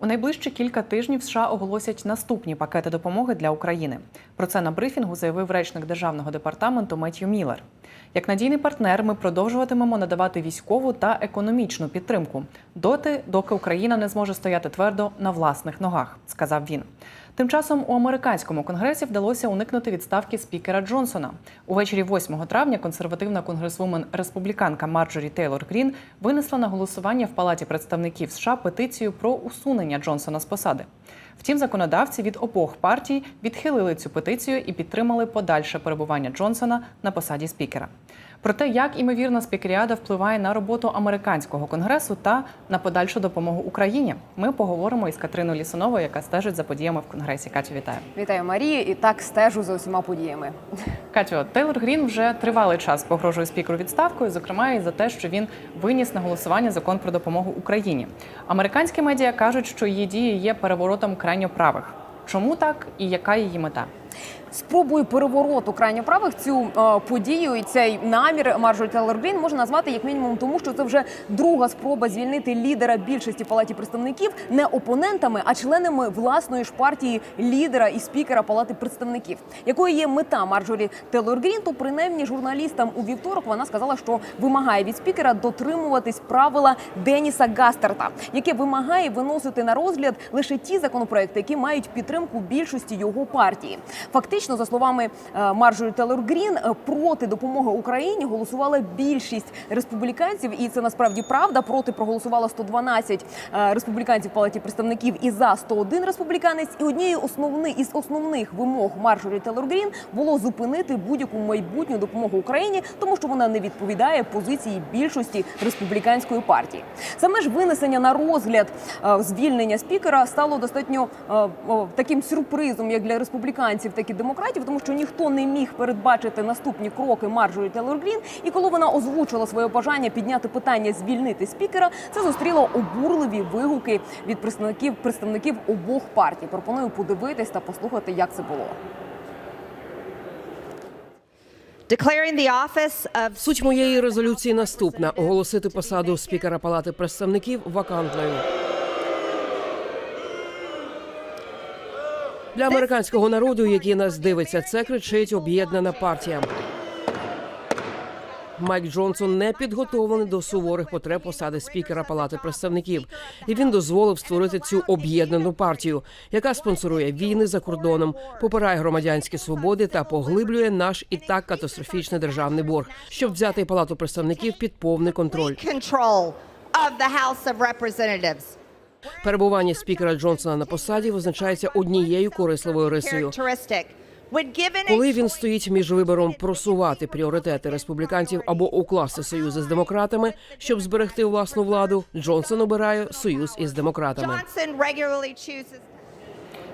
У найближчі кілька тижнів США оголосять наступні пакети допомоги для України. Про це на брифінгу заявив речник державного департаменту Меттью Міллер. Як надійний партнер, ми продовжуватимемо надавати військову та економічну підтримку доти, доки Україна не зможе стояти твердо на власних ногах, сказав він. Тим часом у американському конгресі вдалося уникнути відставки спікера Джонсона. Увечері 8 травня консервативна конгресвумен республіканка Марджорі Тейлор Грін винесла на голосування в Палаті представників США петицію про усунення Джонсона з посади. Втім, законодавці від обох партій відхилили цю петицію і підтримали подальше перебування Джонсона на посаді спікера. Про те, як імовірно спікеріада впливає на роботу американського конгресу та на подальшу допомогу Україні, ми поговоримо із Катриною Лісуновою, яка стежить за подіями в конгресі. Катю, вітаю. Вітаю Марію і так стежу за усіма подіями. Катю, Тейлор Грін вже тривалий час погрожує спікеру відставкою, зокрема і за те, що він виніс на голосування закон про допомогу Україні. Американські медіа кажуть, що її дії є переворотом крайньо правих. Чому так і яка її мета? Спробою перевороту крайньо правих цю е, подію і цей намір Марджорі Грін можна назвати як мінімум тому, що це вже друга спроба звільнити лідера більшості палаті представників не опонентами, а членами власної ж партії лідера і спікера палати представників. Якою є мета Марджорі Тейлор Грін, то принаймні журналістам у вівторок вона сказала, що вимагає від спікера дотримуватись правила Деніса Гастерта, яке вимагає виносити на розгляд лише ті законопроекти, які мають підтримку більшості його партії. Фактично, за словами е, Марджорі Телор Грін, е, проти допомоги Україні голосувала більшість республіканців, і це насправді правда. Проти проголосувало 112 е, республіканців в палаті представників і за 101 республіканець. І однією основни із основних вимог Марджорі Телор Грін було зупинити будь-яку майбутню допомогу Україні, тому що вона не відповідає позиції більшості республіканської партії. Саме ж винесення на розгляд звільнення спікера стало достатньо таким сюрпризом, як для республіканців, так і демократів, тому що ніхто не міг передбачити наступні кроки Марджорі Тейлор Грін. І коли вона озвучила своє бажання підняти питання звільнити спікера, це зустріло обурливі вигуки від представників представників обох партій. Пропоную подивитись та послухати, як це було. Суть моєї резолюції наступна: оголосити посаду спікера Палати представників вакантною. Для американського народу, який нас дивиться, це кричить об'єднана партія. Майк Джонсон не підготовлений до суворих потреб посади спікера Палати представників, і він дозволив створити цю об'єднану партію, яка спонсорує війни за кордоном, попирає громадянські свободи та поглиблює наш і так катастрофічний державний борг, щоб взяти палату представників під повний контроль. Перебування спікера Джонсона на посаді визначається однією корисливою рисою. Коли він стоїть між вибором просувати пріоритети республіканців або укласти союзи з демократами, щоб зберегти власну владу, Джонсон обирає союз із демократами.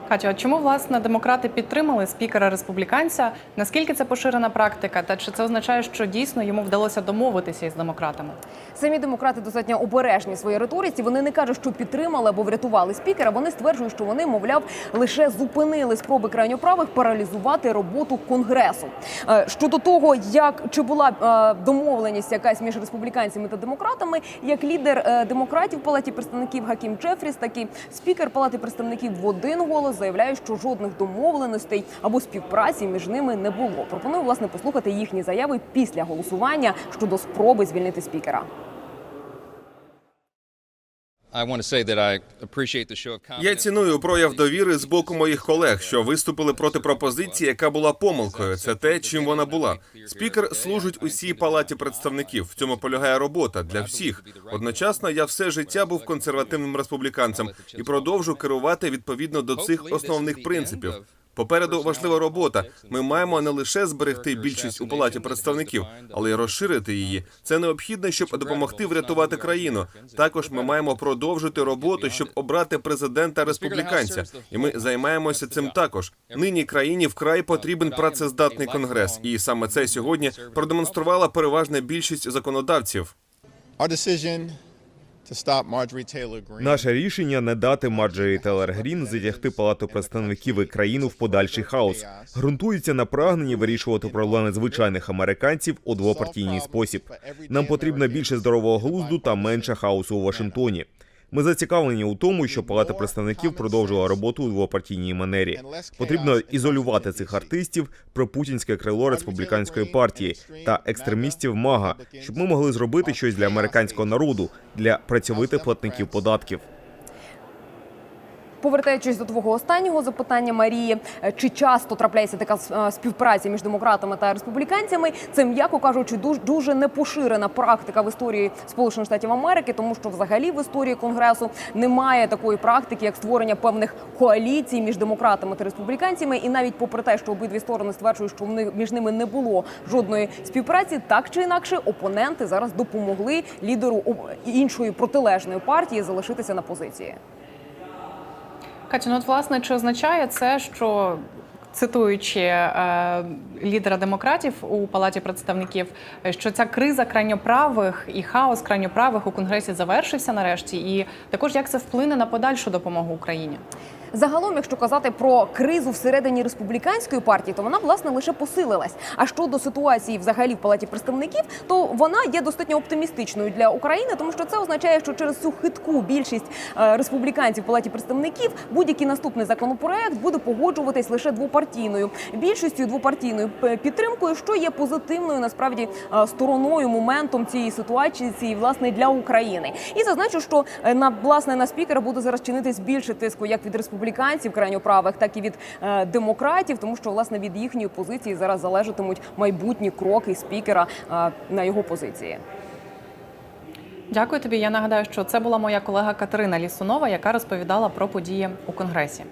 Катю, а чому власне демократи підтримали спікера республіканця? Наскільки це поширена практика? Та чи це означає, що дійсно йому вдалося домовитися із демократами? Самі демократи достатньо обережні в своїй риториці. Вони не кажуть, що підтримали або врятували спікера. Вони стверджують, що вони, мовляв, лише зупинили спроби крайньоправих паралізувати роботу конгресу. Е, Щодо того, як чи була е, домовленість якась між республіканцями та демократами, як лідер е, демократів в палаті представників Гакім Джефріс, так і спікер палати представників в один голос заявляє, що жодних домовленостей або співпраці між ними не було. Пропоную власне послухати їхні заяви після голосування щодо спроби звільнити спікера. Я ціную прояв довіри з боку моїх колег, що виступили проти пропозиції, яка була помилкою. Це те, чим вона була. Спікер служить усій палаті представників. В цьому полягає робота для всіх. Одночасно я все життя був консервативним республіканцем і продовжу керувати відповідно до цих основних принципів. Попереду важлива робота. Ми маємо не лише зберегти більшість у палаті представників, але й розширити її. Це необхідно, щоб допомогти врятувати країну. Також ми маємо продовжити роботу, щоб обрати президента республіканця. І ми займаємося цим також. Нині країні вкрай потрібен працездатний конгрес, і саме це сьогодні продемонструвала переважна більшість законодавців. Наше рішення не дати Марджорі Телер Грін затягти палату представників і країну в подальший хаос ґрунтується на прагненні вирішувати проблеми звичайних американців у двопартійний спосіб. Нам потрібно більше здорового глузду та менше хаосу у Вашингтоні. Ми зацікавлені у тому, що Палата представників продовжила роботу у двопартійній манері. Потрібно ізолювати цих артистів, пропутінське крило республіканської партії та екстремістів МАГА, щоб ми могли зробити щось для американського народу, для працьовитих платників податків. Повертаючись до твого останнього запитання, Марії, е, чи часто трапляється така е, співпраця між демократами та республіканцями? Це м'яко кажучи, дуже дуже непоширена практика в історії Сполучених Штатів Америки, тому що взагалі в історії конгресу немає такої практики, як створення певних коаліцій між демократами та республіканцями. І навіть попри те, що обидві сторони стверджують, що між ними не було жодної співпраці, так чи інакше, опоненти зараз допомогли лідеру іншої протилежної партії залишитися на позиції. Катю, ну от власне чи означає це, що цитуючи е, лідера демократів у палаті представників, що ця криза крайньоправих і хаос крайньоправих у конгресі завершився нарешті, і також як це вплине на подальшу допомогу Україні? Загалом, якщо казати про кризу всередині республіканської партії, то вона власне лише посилилась. А щодо ситуації взагалі в палаті представників, то вона є достатньо оптимістичною для України, тому що це означає, що через цю хитку більшість е, республіканців в палаті представників будь-який наступний законопроект буде погоджуватись лише двопартійною більшістю, двопартійною підтримкою, що є позитивною насправді е, стороною моментом цієї ситуації, власне для України. І зазначу, що е, на власне на спікера буде зараз чинитись більше тиску як від республіканців крайньоправих, так і від е, демократів, тому що власне від їхньої позиції зараз залежатимуть майбутні кроки спікера е, на його позиції. Дякую тобі. Я нагадаю, що це була моя колега Катерина Лісунова, яка розповідала про події у конгресі.